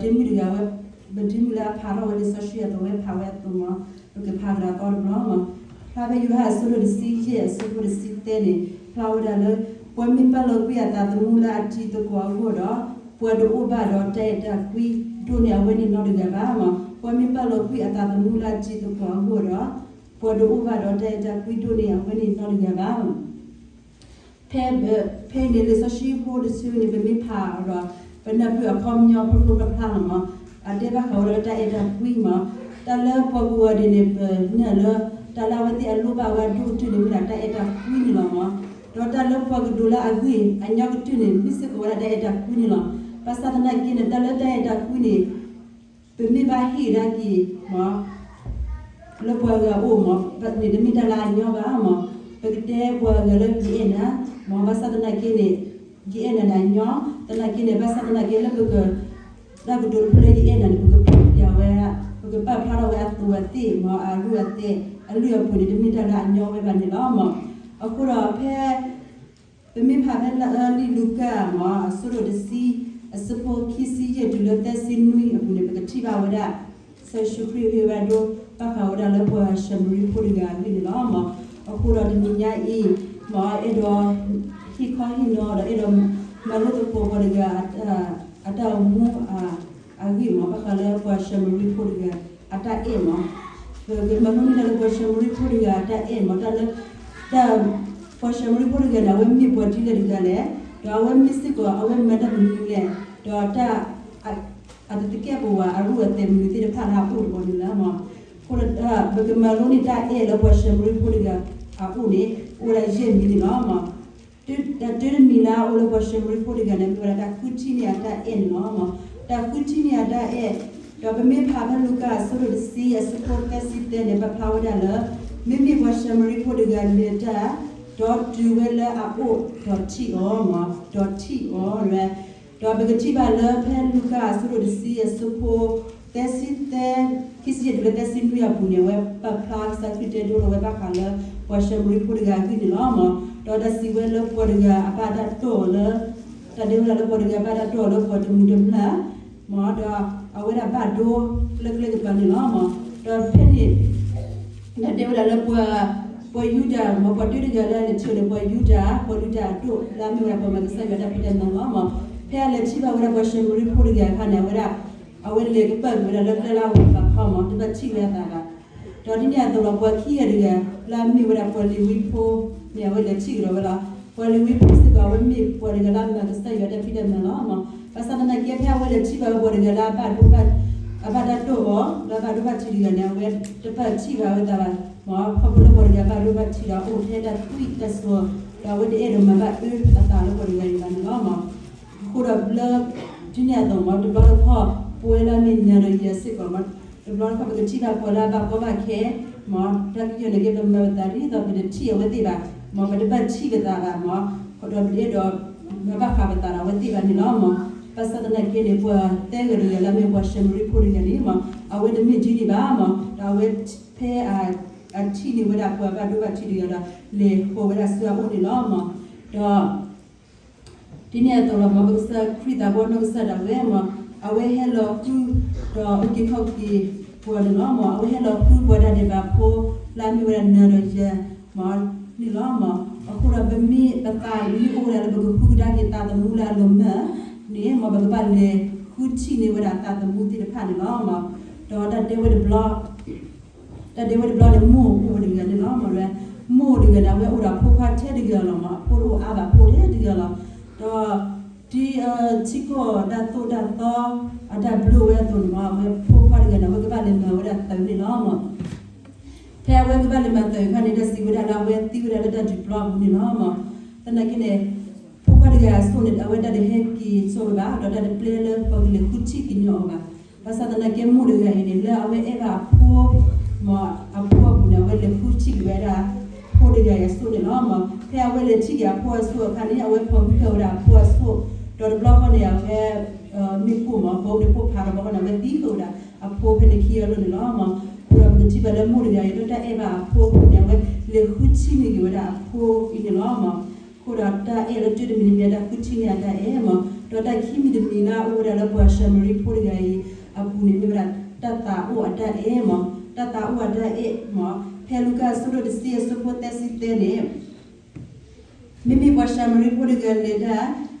dimmiga web dimmiga para web social the web power to ma ke para or broma ha be you ha solo de si ye solo de si te ne flower da le pwe mi pa lo pi ata the mula ati to ko ko do pwe do uba do te ta kwi do ne we ni no de ba ma pwe mi pa lo pi ata the mula ati to ko ko do pwe do uba do te ta kwi do ne we ni no de ba ma ဖဲဖဲနေလေစရှိဖို့ဒစီနေပဲမပါတော့ဘယ်နှပြအဖေညောပပပဖလာမအတေဘခေါ်ရ တဲ့အဲ့ကွီမတလပပဝဒီနေနဲ့လတလာဝတိအလူပါဝဒုတူနေမြတ်တဲ့အဲ့ကွီနေလောမတော့တလပကဒူလာအကွီအညောကတူနေမစ်ကဝရတဲ့အဲ့ကွီနေလောပစတနာကိနေတလ တဲ့အဲ့ကွီနေပမေဘာဟီရာကီမလပွားကအိုမပတ်နေဒမီတလာညောပါမပကတဲ့ပွားကလည်းပြင်းနာ mo basa tana kene gi ena na nyo tana kene basa tana kene bu ko da bu dul pule gi ena bu ko ya we bu ko pa pa ra we tu wa ti mo a lu wa ti a lu ya pu ni de mi ta la nyo we ba ni lo mo aku ra phe be mi pha phe la li lu ka mo su ro de si a su po ki si ye du lo ta sin nui a pu ni ba ti ba wa da sa shu pri he wa do pa ka wa da lo po sha mu ri pu ri ga ni lo mo aku ra de mi nya i မအဲ့တော့ဟိခေါဟိနော်အဲ့တော့မလို့တော့ပေါ်ပေါ်ကအတောင်မူအာအဂိမပခလာပွားရှမရီဖိုရီကအတာအေမဘယ်မလို့လည်းပွားရှမရီဖိုရီကအတာအေမတလည်းတာပွားရှမရီဖိုရီကလည်းဝမီပေါ်တီလည်းကြလေတော့ဝမီစစ်ကအဝမဒမီလေတော့တာအတတကပေါ်အရူအတယ်မီတိဖာနာပူပေါ်နေလားမ ခေါ်တာဘယ်မလို့နေတာအေလည်းပွားရှမရီဖိုရီကအခုလေ ora jen mini mama da dere mina ola ba shemri podi gane mi da kutini ata en mama da kutini ata e da ba me pa ba luka so do si ya support ka si te ne ba pa wada la me me ba shemri podi gane da dot do wela apo dot ti o ma dot ti o re da ba ti ba la pa luka so do si ya support tesite kisi de tesin ria pune we pa plug sa kite do we ba kala wa shemri podi ga ki ni lama do da si we lo podi ga apa da to le ta de la podi ga ba da to lo podi mu de la ma da awe da ba do le le ga ni lama da pe ni da de la lo pwa pwa yuja ma pwa de ga la le che le pwa yuja pwa yuja to la mi wa pa ma sa ga da pi da na lama pe le chi ba wa da shemri podi ga ka na wa da အဝဲလေကပတ်မရလက်လာဝကခေါမတပတ်ချိဝဲတာကတော်ဒီနေ့တော့ဘွားခီရရလာမီဝရပေါ်လီဝီဖိုမြဝဲလက်ချိရောလာပေါ်လီဝီဖိုစကဝမီပေါ်ရလာမကစတရတဲ့ဖိတယ်မလားမပစတနာကေဖျားဝဲလက်ချိပါပေါ်ရလာပါဒုပတ်အဘဒတ်တော့လာပါဒုပတ်ချိရနေဝဲတပတ်ချိပါဝဲတာမဖဘလပေါ်ရပါဒုပတ်ချိရအိုထဲတာကွိတက်ဆိုဒါဝဲတဲ့ရမဘတ်အတတာလို့ပေါ်ရလာနော်မခုရဘလဒီနေ့တော့မတဘလဖော့ပွဲလာမင်းညာရရစစ်ကောမတ ဘလကပကချိတာပေါ်လာပါကောမခဲမတက်ရနေကေဘမတာရီတော့ပြချီဝတိပါမဘဒပတ်ချိကတာကမခေါ်တော့ပြတော့မဘခါပတာဝတိပါနေနော်မပစဒနာကေလေပွားတဲရရလာမေပွားရှမရီပူရီကနေမအဝဲဒမီဂျီဒီပါမဒါဝဲဖဲအာအချီနေဝဒပွားပါဒုကချီရလာလေဟိုဝဒဆရာဦးနေနော်မတော့ဒီနေ့တော့မဘစခရီတာဘောနုစတာဝဲမ awe hello ku do ke khau ki po no mo awe hello ku po da de ba po la mi wa na ro je ma ni lo mo aku ra be mi ta ta ni o ra ba ku da ke ta da mu la lo ma ni mo ba ba le ku chi ni wa da ta da mu ti de pha ni lo mo do da de wa de blog da de wa de blog de mo ko de ga ni lo mo re mo de ga da we o ra po pha the de ga lo mo po ro a ba po de de ga lo do ဒီချီကိုဒါတို ဒါတော့အဒါဘလူးဝဲတုန်မှာဝဲဖိုးဖာရကနဝကပါလေမဝဒတန်နေလောမဖဲဝဲကပါလေမတဲ့ခဏတဲ့စီဝဒလာဝဲတီဝဒလာဒီဘလော့နေလောမတနကိနေဖိုးဖာရကဆုနေအဝဲတဲ့ဟက်ကီဆိုဘာတော့တဲ့ပလေလပေါ်လေခုချီကညောပါဘာသာတနကေမူရကရနေလဲအဝဲအဘာဖိုးမအဖိုးဘူးနဝဲလေခုချီဝဲတာဖိုးရရဆုနေလောမဖဲဝဲလေချီကဖိုးဆုခဏအဝဲဖိုးပြီး တော့ဖိုးဆု dot blog on ya ke mi pu ma bo de pu pa ba na me ti ko da a po pe ne ki yo lo lo ma ku ra de ti ba le mu de ya yo ta e ba po ne we le khu chi mi ki da po i ne lo ma ku ra ta e le ti de mi ne da khu chi ne da e ma တော့တိုက်ခိမီဒမီလာအိုရလာပွားရှမရီဖိုရဂိုင်အပူနေမြတ်တတာအိုအတအေမတတာအိုအတအေမဖဲလူကဆူရဒစီစပိုတက်စီတဲနေမိမိပွားရှမရီဖိုရ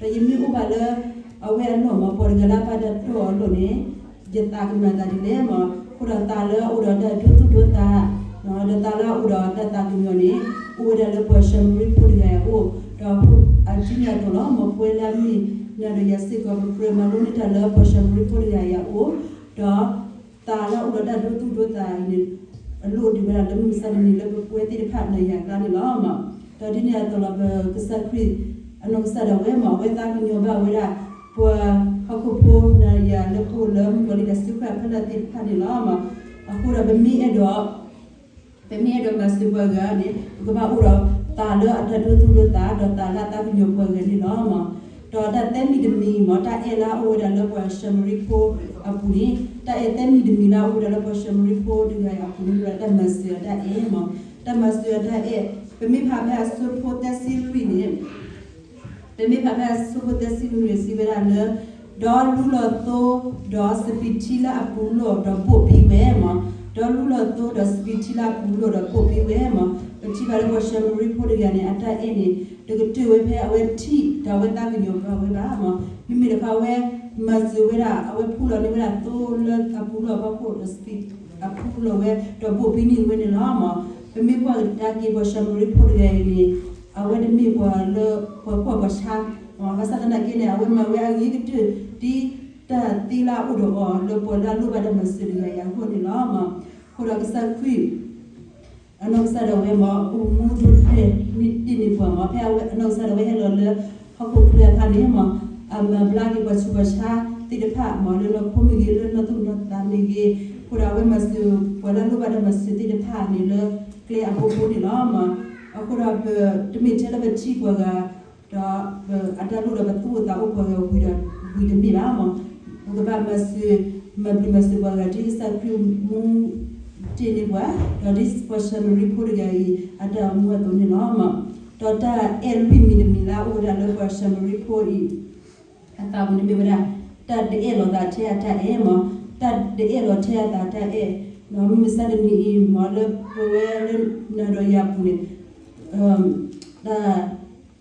ဘာချီပွားဘာဖောကနာလေဂိုင်လေတူနိုတမှုတမလာတော့တယ်ကနေလောမခုနေတာလေအာအတာကညောဒညာဥဝရပေါ်ရှမရီခုရဂိုင်လောမအဝဲနောဆဒဝဲမဒဆုမှုဟင်းနလလာတာဘူးမပေါ်ဂိုင်ယမီဒမချီဝနိမဒကမစလေမတယမီဥပါလေအဝဲနောမပေါ်ဂလာပါဒတော့လို့နေဂျတာကမန်ဒါဒီလေမခုရတာလေဥရဒဒုတုဒုတာနော်လတာလာဥရဒတာကညောနေဥဝရလေပေါ်ရှမရီခုရဂိုင်ဥတော့အချင်းရတော့မပွဲလာမီညာရရစစ်ကောပရမလုံးနေတာလပေါ်ရှမရီခုရရအိုတော့တာလာဥရဒဒုတုဒုတာနေအလို့ဒီဗလာလမှုစနေလေပွဲတိဖတ်နေရကနေလောမတော်ဒီနေတော့လဘကစခရီ အနုစရဝဲမဝဲတာကညောဘဝဲရာပွာဟခုပိုနာရလကိုလမ်ကိုလီဒစုဖဖလာတိဖတ်နေလောမအခုရဘမီအဲ့တော့ pe mi do mas tu ba ga ni ko ba uro ta lo ata do tu lo ta do ta la ta bi nyo ba ga ni no ma do da te mi de mi mo ta e la o da lo ba shamri ko apu ni ta e te mi de mi la o da lo ba shamri ko de ga ya apu ni da ta mas ya da e ma ta mas ya da e pe mi pha pha su po ta si lui ni pe mi pha pha su po ta si lui si ba la do lu lo to do spitila apu lo do bo pi we ma ဒေါ်လူလတော့ဒစပီချီလာပူလို့တော့ပို့ပြီးဝဲမှာပချီပါလို့ရှယ်ရီပို့ရကနေအတက်အင်းနေတကတူဝဲဖဲအဝဲတီဒါဝဲတာကညောပါဝဲပါမှာမိမိတခါဝဲမဇဝဲရာအဝဲဖူလို့နေဝဲတော့လကပူလို့ပါဖို့ဒစပီ အပူလို့ဝဲတော့ပို့ပြီးနေဝဲနေလားမှာမိမိကတာကီဘရှယ်ရီပို့ရနေအဝဲတမိကလောပေါ်ပေါ်ပရှာမဆတ်နာကိနေအဝဲမဝဲအကြီးတူဒီတာတီလာဥဒောလောပေါ်လာလူဘဒမစရီယာဟိုနေလားမှာ kura kisa kwi anong sa da we ma u mu du he mi ti ni pa ma pha we anong sa da we hello le ha ko kura kha ni ma am bla ki pa su pa sha ti de pha ma le lo ko mi ge le no tu no ta ni ge kura we ma su wala lu ba da ma su ti de pha ni le kle a ko ko ni la ma akura be de mi te la be chi kwa ga da ada lu da ba tu ta o ko ga wi da wi de mi la ma ko ba ma su ma bi ma su ba ga ti sa kwi mu တင်နေကွာတော့ဒီ special report ကြီးအတားမွတ်တော့နေတော့မှာတော့တာ LP မီနမီလာအိုဒါလော special report ကြီးအတားမနေမရတတ်တဲ့လောတာချေတာအဲမတတ်တဲ့လောချေတာတဲ့အဲနော်မစတဲ့နီမော်လပွဲနော်ရရပူနေအမ် ဒါ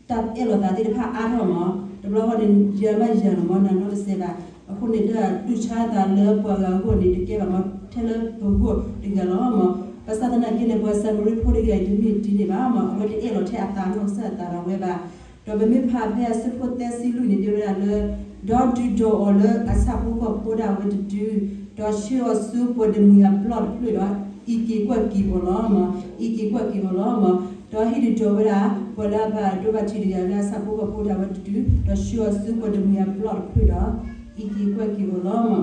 တတ်အဲလောတာဒီဖာအားတော့မှာတဘလဟောနေဂျာမဂျာမနော်နော်စေပါအခုနေတာတူချာတာလောပွာကဟိုနေတကယ်ပါ tele bongo dingala ma pasada na kile bo sa ri phori ga dimi dini ba ma wa de elo the ata no sa ta ra we ba do be mi pha phe se pho te si lu ni de ra le do du do o le asa pu ko po da we du do shi o su po de mi a plot plu do i ki kwa ki bo la ma i ki kwa ki bo la ma do hi de do we ra bo la ba do ba ti de ya sa pu ko po da we du do shi o su po de mi a plot plu do i ki kwa ki bo la ma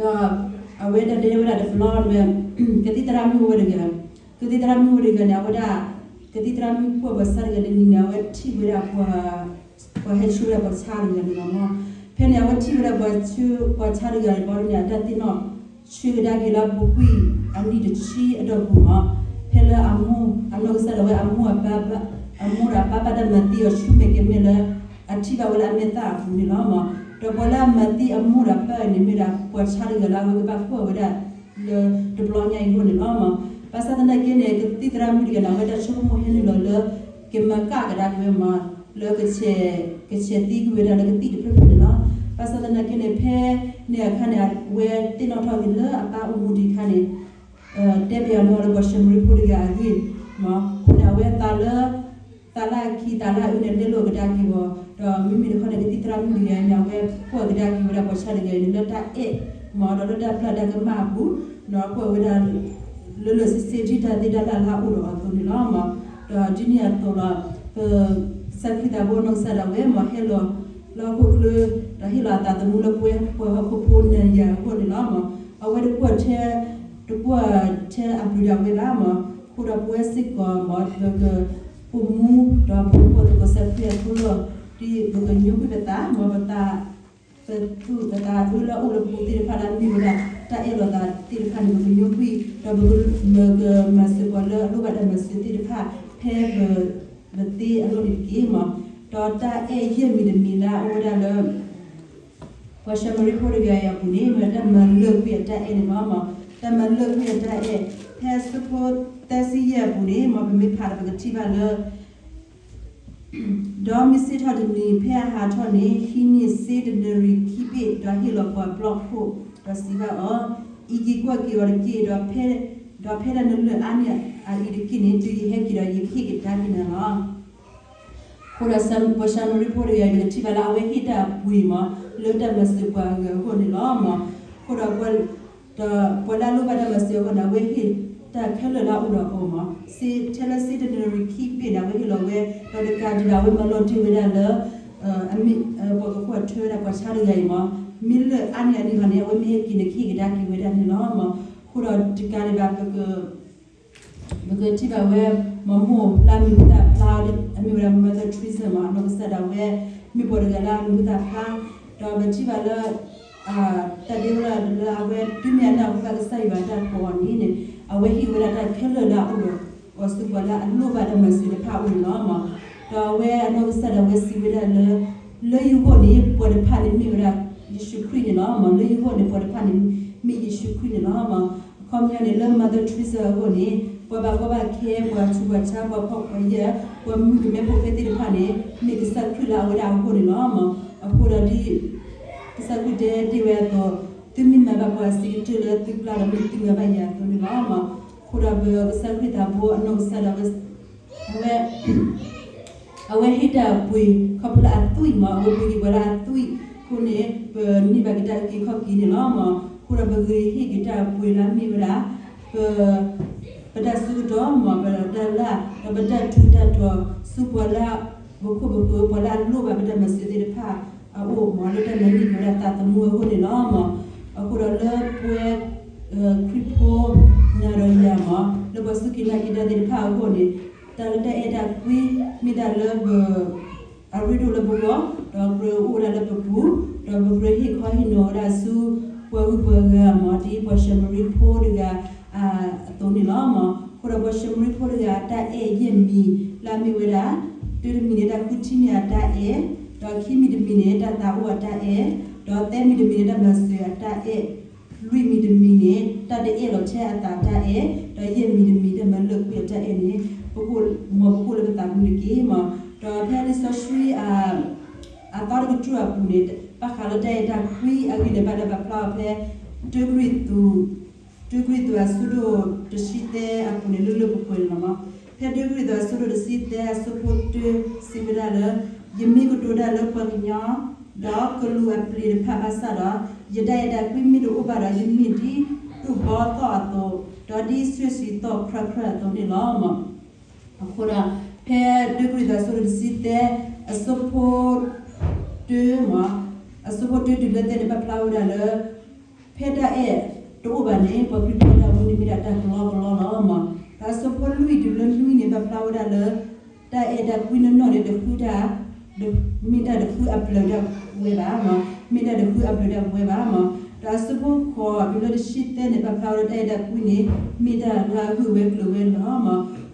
တော့အဝဲတဲ့တဲ့ဝရတဲ့ဖလော့ဝဲကတိတရာမျိုးဝရကကတိတရာမျိုးဝရကနဝဒကတိတရာမျိုးပေါ်ဘဆာရတဲ့နိနာဝတိဝရပွားပွားဟဲရှူရပချာရတဲ့နော်ဖဲနေဝတိဝရပွားချူပွားချာရတဲ့ဘောရတဲ့တိနော်ချွေကဒါကလာပုကွီအန်ဒီတချီအတော့ဘူမ ဖဲလာအမှုအလောဆရဝဲအမှုအပပအမှုရပပဒမတိရှုမေကမေလာအတိဘဝလာမေတာဘူးနော် to bola mati amura pa ni mira kwa chari ga la ga ba ko wa da le de blonya i ho ni ma ma pasa da ke ne ke ti tra mi ga na ga da chu mo he ni lo le ke ma ka ga da ke ma le ke che ke che ti ku da le ke ti de pre pre na pasa da ke ne phe ne kha ne we ti no tho gi le a pa u mu di kha ne te be no le ko shem ri pu ga gi ma ku na we ta le ta la ki ta la u ne de lo ga da ki bo တော့မိမိတို့ခနဲ့တိတရာမိရညာဝဲပေါ်ကြကြဝရပေါ်ချရကြနေလတာအေမော်ဒလတာဖလာတကမဘူးနော်ပေါ်ဝရလလစစ်စစ်တီတာတိတာလာလာဦးတော့သူနေလာမတော့ဒီနီယာတော့လာစက်ခိတာဘောနဆရာဝဲမဟဲလောလ la ko le da hi la ta mu le pwe pwe ha ko po ne ya ko ni la ma a we de ko che de ko che a bu da we la ma ko da pwe sik ko ma de ke pu mu da pu ko ko se pye ko lo di bu ke nyu bi ta ma ba ta pe tu ba ta u la u le pu ti pa la mi ba ta e lo da ti pa ni bu nyu bi da bu me ke ma se ko le lu ba da ma se ti pa pe be be ti a lo ni ki ma ဒေါ်တာအေရမီဒမီလာဝဒါလဝရှမရီပိုရဂယာပူနေမတမလုပြတဲ့အေမမ တမလုပြတဲ့အေ passport တစီရပူနေမဘမီဖာပကတိပါလဒေါ်မီစစ်ဟာဒနီဖဲဟာထောနေဟီနီစေဒနရီခိပိဒေါ်ဟီလောကွာဘလော့ဖို့ဒေါ်စီဘာအောအီဂီကွာကီဝရကီဒေါ်ဖဲဒေါ်ဖဲရနလအနီအာအီဒီကိနေတူယဟကီရယခိကတာကိနာ Kura sam poshan report ya ni tiba la we hita bui ma lo da mas kwa ga ko ni lo ma kura kwal da kwala lo ba da mas ko na we hit ta khela la ura ko ma si tela si de ri keep it da we lo we da de ka di la we ma lo ti we da la a mi bo ko ko thwe da kwa cha ri ya ma mil an ya ni ha ne we mi ki ne ki ga da ki we da ni lo ma kura di ka ri ba ko မကတိပါဝဲမမို့လာမီတာဖလာအမေရမဒထရီဇမနောစတာဝဲမိပေါ်ကလာမီတာဖလာတော့မတိပါလာအာတဒီရလာဝဲပြမြနာဘကဆိုင်ပါတာပေါ်နေနေအ ဝဲဟီဝလာတာခဲလလာဥရောဝစကလာအလိုပါဒမစီဖာဦးနော်မတော့ဝဲအနောစတာဝဲစီဝဲလာလေယူကိုနေပေါ်ဖာနေမိရာယေရှုခရစ်နော်မလေယူကိုနေပေါ်ဖာနေမိယေရှုခရစ်နော်မကွန်မြူနီလမဒထရီဇကိုနေ kwa ba kwa ba ke kwa chu kwa cha kwa pho kwa ye kwa mu ki me pho ke ti pha ne ni ki sa khu la wa da ko ni no ma a ko da di ki sa ku de di we to ti mi ma ba kwa si ti le ti kla da mi ti me ba ya to ni no ma ko da be ki sa ku da bo no sa da we we a we hi da pui kha pla a tui ma we pui wa la tui ko ne be ni ba ki da ki kha ki ni no ma ko da be hi ki da pui la mi wa da ပဒစုတော်မဘဒလာပဒထုတတော်စုပလာဘခုဘခုပလာလူဘပဒမစတိဖာ အိုမောလတနနီမရတာတမွေဟိုနေလောမအခုရလပွေခရိပိုနာရယာမလဘစကိနာကိဒတိဖာဟိုနေတလတဲ့အဒကွီမိဒလဘအရိဒူလဘဘောဒေါ်ဘရူရလပပူဒေါ်ဘရဟိခွာဟိနောရာစုဝဝဘဂမောတီပရှမရီဖိုဒဂအာတုန်နီလာမခရဘရှမရီဖိုဒဂတာအေယမီလာမီဝရာတူရမီနေတာကုတီမီတာအေ ဒေါ်ခိမီဒမီနေတာတာဝတာအေဒေါ်တဲမီဒမီနေတာမဆွေတာအေလူမီဒမီနေတာတဲ့အေလောချဲအတာတာအေဒေါ်ယမီဒမီတဲ့မလုတ်ပြတဲ့အေနေပခုမပခုလည်းတာဘူးလေကေမဒေါ်ဖဲလီဆရှိအာအတာကထူအပူနေပခါလတဲ့တာခွီအဂိနေပါလည်းပပလာဖဲဒဂရီတူဒဂရီတူအဆူဒိုတရှိတဲ့အပူနေလူလူပခွေလမဖဲဒဂရီတူအဆူဒိုတရှိတဲ့အဆူပုတ်စီမရလ ယမီကတိုဒါလပညာဒါကလူအပလီဖာအဆရာယဒယဒကွီမီဒိုဥပါရာယမီဒီတူဘောတော့တော့ဒေါ်ဒီဆွစီတော့ခရခရတော့ဒီလောမအခုရဖဲဒဂရီတူအဆူဒိုတရှိတဲ့အဆူပုတ်တူမအစပေါ်တူတူလက်တဲ့ပပလာဝဒါလဖဲတာအဲတို့ဘာနေပပရီပေါ်တာဘူးနေမိတာတာလောလောလောမအစပေါ်လူတူလလူနေပပလာဝဒါလတာအဲဒါကွင်းနော်တဲ့ဖူတာ ဒမိတာဒဖူအပ်လောဒဝေဘာမမိတာဒဖူအပ်လောဒဝေဘာမဒါစပေါ်ခေါ်ဘလဒရှိတဲ့နေပပလာဝဒါဒါကွင်းနေမိတာလာခုဝဲကလိုဝဲလောမ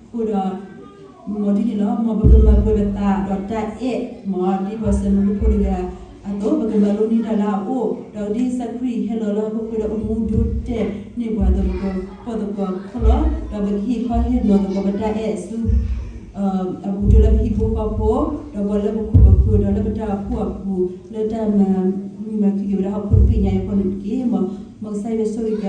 ခုတော့မော်ဒီလောမဘကမပွေဘတာတော့တာအဲမော်ဒီပစမလူပိုရီအတော့ဘကဘလုံးနေတာလာအိုတော့ဒီစခရီဟဲလိုလာဘကရအမှုဒုတဲ့နေဘွားတော့ကပေါ်တော့ခလောတော့ဘခိခေါ်ဟဲနော်တော့ဘတာအဲစု အဘူဒလဘဟိဘောပပိုတော့ဘလဘခုဘခုတော့လဘတာခုအခုလက်တမမိမကီရဟခုပိညာယခွန်ကေမမဆိုင်ရဆိုရ